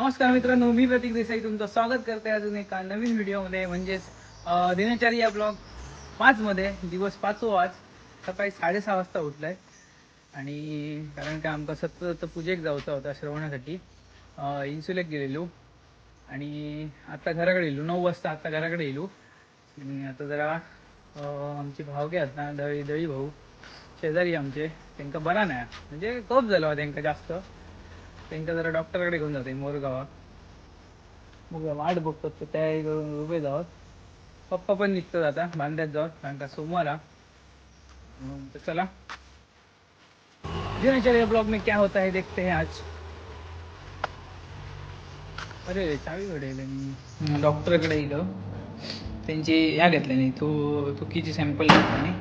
नमस्कार मित्रांनो मी प्रतीक देसाई तुमचं स्वागत करते अजून एका नवीन व्हिडिओमध्ये. म्हणजेच दिनचर्या ब्लॉग पाचमध्ये दिवस पाचो आज. सकाळी साडेसहा वाजता उठलाय. आणि कारण की आमका सतत पूजेक जाऊचा होता श्रवणासाठी. इन्सुलेट इन्सुलेक गेलेलो. आणि आत्ता घराकडे येलो. नऊ वाजता आत्ता घराकडे येलो. आणि आता जरा आमचे आमची भावके आहेत ना दळी दळी भाऊ. शेजारी आमचे. त्यांना बरा नाही. म्हणजे कप झाला त्यांका जास्त. त्यांच्या जरा डॉक्टरकडे घेऊन जाते मोरगावात. मग वाट बघतात ते तयारी करून उभे जावत पप्पा पण निघतात आता बांध्यात जाऊन कारण का सोमवार मग चला. दिनचर्या ब्लॉग में क्या होता है देखते हैं आज. अरे चावी घडेल डॉक्टरकडे गेलो. त्यांची ह्या घेतल्या नाही तो तुकीची सॅम्पल घेतला नाही.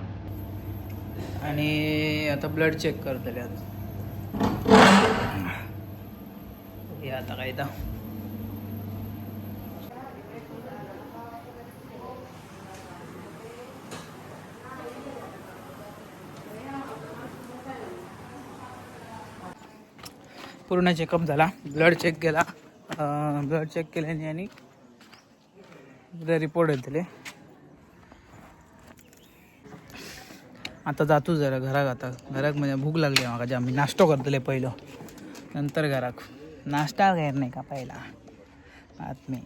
आणि आता ब्लड चेक करतले आता आता काय तर पूर्ण चेकअप झाला. ब्लड चेक केला. ब्लड चेक केल्याने आणि रिपोर्ट येतले आता जातो जरा घराक आता. घराक म्हणजे भूक लागली म्हाका जे आम्ही नाश्तो करतले पहिलं. नंतर घराक नाश्ता घेर नाही का पहिला? आत मी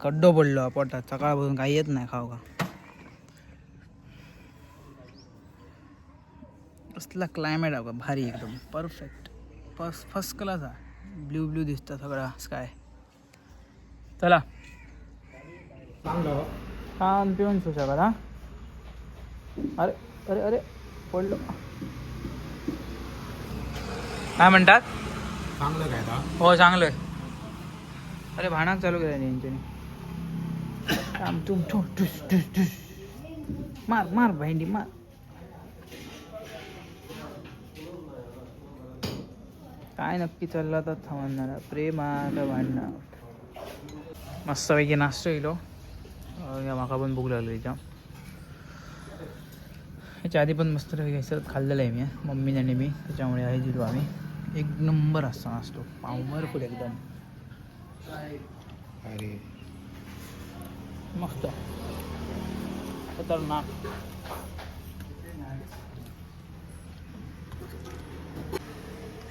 खड्डो पडलो पोटात. सकाळपासून काही येत नाही खाऊ का? कसला क्लायमेट आहे का भारी एकदम. परफेक्ट फर्स्ट फर्स्ट क्लास आहे ब्ल्यू ब्ल्यू दिसतं सगळा स्काय चला. छान पिऊन सुशा हा? अरे अरे अरे पडलो. काय म्हणतात? चांगलं काय हो चांगलं अरे भाणाक चालू केलं यांच्याने. थांब, तुम ठो ठुस ठुस ठुस. मार मार भांडी मार. काय नक्की चाललं तर थांबणार? प्रेमा का भांडणं. मस्तपैकी नाश्तो गेलो या माका पण भूक लागली त्याच्या ह्याच्या आधी पण मस्त घ्यायचं खाल्लेलं आहे मी मम्मी आणि मी. त्याच्यामुळे आहे दिलो आम्ही. एक नंबर असतो. नाश्तो पावमरफुल एकदम. अरे. मस्त. खतरनाक.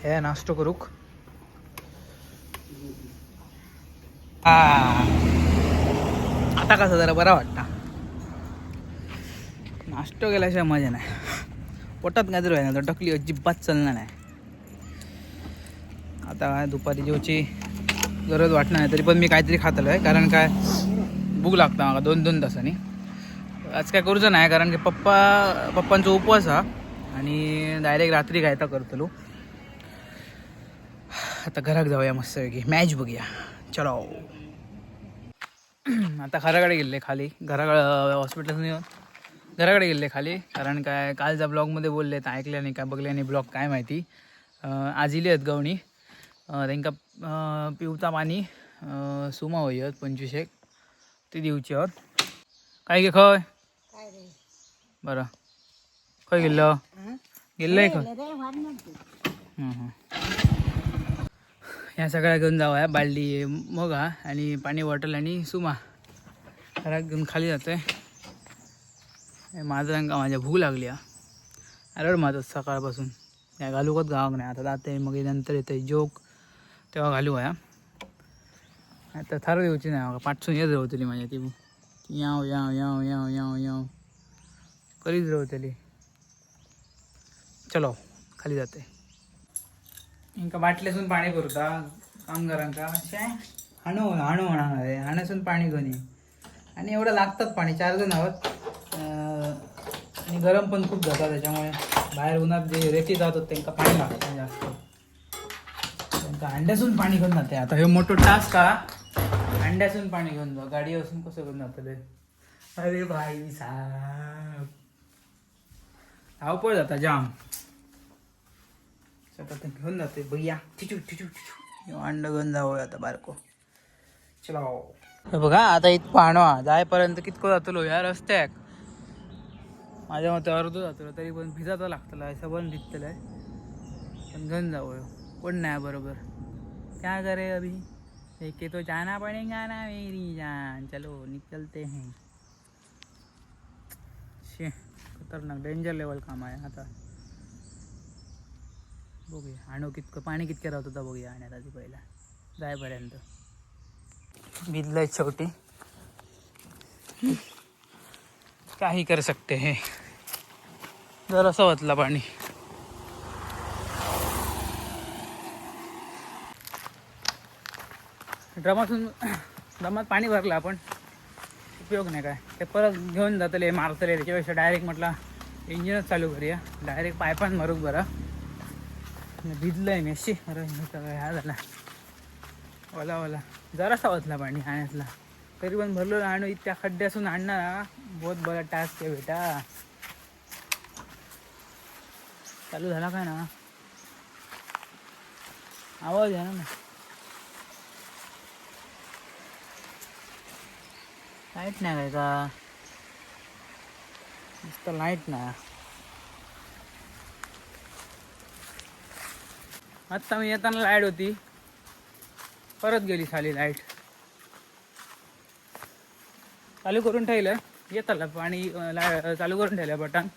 हे नाश्तो करूक हा. आता कसं जरा बरा वाटता. नाश्तो केल्याशिवाय मजा नाही. पोटात गाजर ना तर टकली अजिबात चालणार नाही. आता काय दुपारी जेवची गरज वाटणार नाही तरी पण मी काहीतरी खातलो आहे कारण काय भूक लागता म्हाका दोन दोन तासांनी. आज काय करूचं नाही कारण की पप्पा पप्पांचो उपवास हा आणि डायरेक्ट रात्री खायचा करतलो. आता घराक जाऊया मस्तपैकी मॅच बघूया. चलो. आता घराकडे गेले खाली घराकडे हॉस्पिटलमध्ये येऊन. घराकडे गेले खाली कारण काय कालच्या ब्लॉगमध्ये बोलले तर ऐकल्या नाही काय बघल्या नाही ब्लॉग काय माहिती. आज इले आहेत गवणी. तांकां पिवता पाणी सुमा होयत पंचवीस एक ती दिवची आहोत काय गे खय? बरं. खय गेल्लो? गेल्लो खय? ह्या सगळ्या घेऊन जाऊया बालडी मग हा आणि पाणी बॉटल आणि सुमा. घरात घेऊन खाली जातोय. हे माझं माझ्या भूक लागली हा. अरे माझं सकाळपासून. या घालूकच गावाक नाही? आता जाते मग नंतर येते जोक तेव्हा घालू या आता थर येवची नाही म्हाका पाठसून येत रवतली माझ्या ती याव याव याव याव याव याव. करीत रवतली चलो खाली जाते. इंका बाटलेसून पाणी भरता कामगारांका अशें हाणू हाणू म्हणा रे हाण्यासून पाणी घेऊन आणि एवढं लागतात पाणी चार जण आहोत. आणि गरम पण खूप जातात त्याच्यामुळे बाहेर उन्हात जे रेती जातात त्यांना पाणी लागतं जास्त. का? अंड्यासून पाणी घेऊन जाते. आता हे मोठं टास्क का अंड्यासून पाणी घेऊन जा. गाडी असून कसं घेऊन जातले अरे भाई साहेब. धावपळ जाता जाम. आता घेऊन जाते. भैया ठिचू ठिचू ठिचू अंड घेऊन जावं आता बारको. चला हो. बघा आता इथं पाहणवा जायपर्यंत कितको जातलो या रस्त्याक माझ्या मते अर्ध जातलो तरी पण भिजायला लागतला आहे सबन भिजतलं आहे पण घेऊन जावं उड़ना नाही बरोबर. क्या करे अभी? एक तो जाना पड़ेगा ना मेरी जान। चलो निकलते हैं। शे खतरनाक डेंजर लेवल काम आहे आता. बघूया आणू कितकं पाणी कितके राहत होतं बघूया आणण्यात आधी पहिला. जायपर्यंत. भिजलंय शेवटी काही कर सकते हे. जरासं वाचला पाणी. ड्रमातून ड्रमात पाणी भरलं आपण. उपयोग नाही काय. ते परत घेऊन जातले मारतले. त्याच्यापेक्षा डायरेक्ट म्हटलं इंजिनच चालू करूया. डायरेक्ट पायपान मारूक बरं. आहे मेशी अरे सगळं ह्या झाला. ओला ओला. जरासा वाचला पाणी आणण्यातला तरी पण भरलो आणि त्या खड्ड्यासून आणणार बहुत बरा टास्क आहे बेटा. चालू झाला काय ना? आवाज आहे ना. लाइट नाही काय का नुसतं लाइट नाही आत्ता मी येताना लाइट होती. परत गेली खाली लाइट. चालू करून ठेवलं. येताला पाणी ला चालू करून ठेवलं बटन.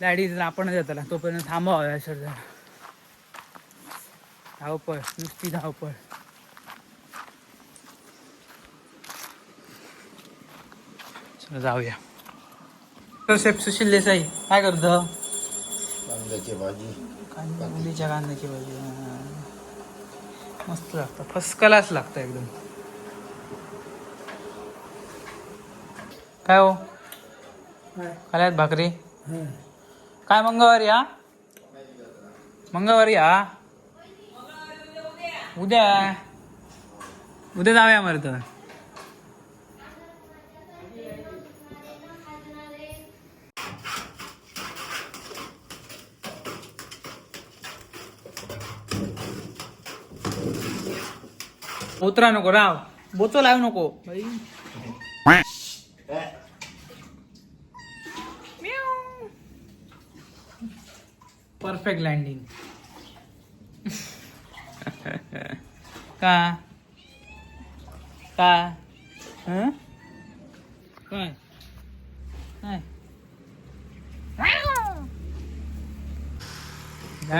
लाइट आपणच येताला तोपर्यंत थांबावं सर धावपळ नुसती धावपळ. जाऊया. तर शेफ सुशील देसाई काय करतो? कांद्याची भाजी. मुलीच्या कांद्याची भाजी. हा. मस्त लागतं. फर्स्ट क्लास लागतं एकदम. काय हो? खाल्यात भाकरी? काय मंगळवारी हा? मंगळवारी हा? उद्या. उद्या जाऊया मरे तर उतरा नको राव. बोचो लावू नको. परफेक्ट लँडिंग का? का? हं? काय?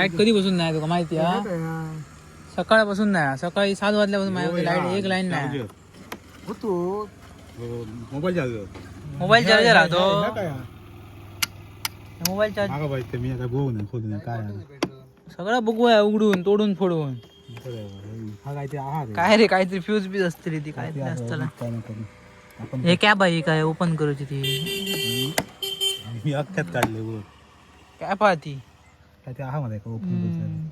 कधी बसून नाही तुका माहिती हा? सकाळपासून नाही सकाळी सात वाजल्यापासून माझ्या लाइट एक लाईन नाही. होतो. मोबाईल चार्जर मोबाईल चार्जर राहतो. मोबाईल चार्ज मी आता बघू नाही खोलू नाही काय आहे. सगळं बघूया उघडून तोडून फोडून. हा काय रे काहीतरी फ्यूज बीज असते रे ती काय ते असतं आहे, ना. काय नाही करू. आपण हे कॅब आहे काय ओपन करूची ती. मी अख्ख्यात काढले काय पाहती काय ते आहा ओपन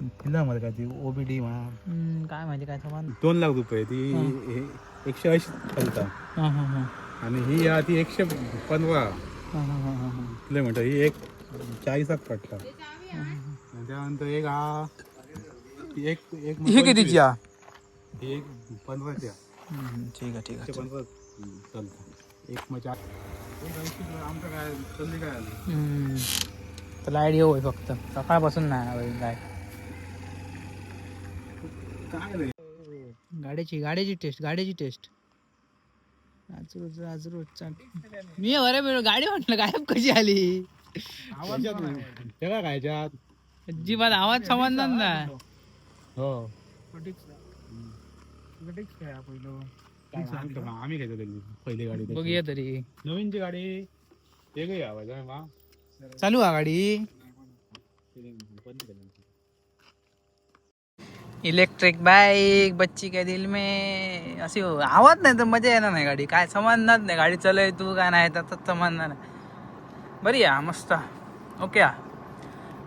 तिला मध्ये काय ती ओबीडी म्हणा. हम्म, काय माहिती काय समान. दोन लाख रुपये ती हे. एकशे ऐंशी चालता हा हा हा. आणि ही या ती एकशे पंधरा. हा हा हा हा हा. किलोमीटर ही एक चाळीसात पडला. आणि त्यानंतर एक हा ती एक एक हे कितीची हा ही एक पंधराच्या हम्म, ठीक आहे ठीक एकशे आहे पंधरा चालतं. एक चार एक ऐंशी आमचं काय चालली काय आली? हम्म. तर लाइट येऊ फक्त. सकाळपासून नाही लाइट काय रे गाड्याची गाड्याची टेस्ट गाड्याची टेस्ट रोज आज रोज मी अरे मी गाडी म्हटलं गायब कशी आली त्याला काय याच्यात अजिबात आवाज समजणार ना हो. आम्ही आम्ही त्याची पहिली गाडी त्याची. बघूया तरी. नवीनची गाडी वेगळी आवाज आहे मा चालू हा गाडी. इलेक्ट्रिक बाईक बच्ची काय दिल मे. अशी हो- आवाज नाही तर मजा येणार नाही गाडी. काय समजणार नाही गाडी चालय तू काय नाही तर समजणार नाही. बरी या मस्त. ओके. हा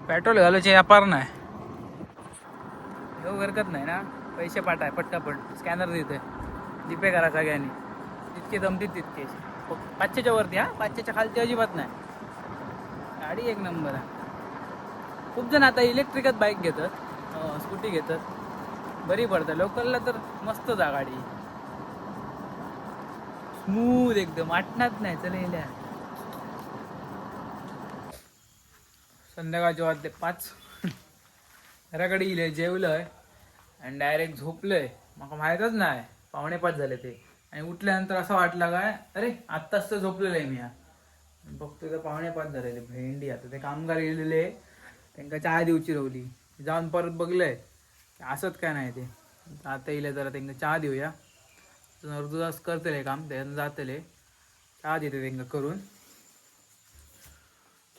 पेट्रोल घालायचे व्यापार नाही. येऊ हरकत नाही ना. पैसे पाठाय पट्टापट. स्कॅनर देते. जीपे करा सगळ्यांनी. जितके जमतील तितके. हो, पाचशेच्या वरती हा? पाचशेच्या खालती अजिबात नाही. गाडी एक नंबर आहे. खूप जण आता इलेक्ट्रिकच बाईक घेतात. स्कूटी घेतात. बरी पडतं. लोकलला तर मस्तच आ गाडी. स्मूथ एकदम. आटणार नाही चलेल्या संध्याकाळचे वाजले पाच. घराकडे येईल जेवलंय आणि डायरेक्ट झोपलंय. मला माहीतच नाही पावणे पाच झाले ते. आणि उठल्यानंतर असं वाटलं काय अरे आत्ताच तर झोपलेलं आहे मी हा. बघतोय तर पावणे पाच झालेले. भेंडी आता ते कामगार गेलेले त्यांना चहा देऊची रवली. जाऊन परत बघलंय. असंच काय नाही ते. आता येईल जरा त्यांना चहा देऊया. अर्धदास करतले काम त्यांना जातले चहा देते त्यांना करून.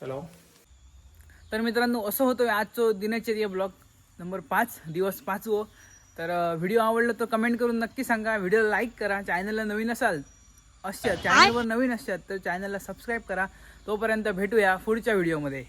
चलो हो. तर मित्रांनो असं होतं आजचं दिनचर्या ब्लॉग नंबर पाच दिवस पाचवं हो. तर व्हिडिओ आवडला तर कमेंट करून नक्की सांगा. व्हिडिओला लाईक करा. चॅनलला नवीन असाल असतात चॅनलवर नवीन असतात तर चॅनलला सबस्क्राईब करा. तोपर्यंत भेटूया पुढच्या व्हिडिओमध्ये.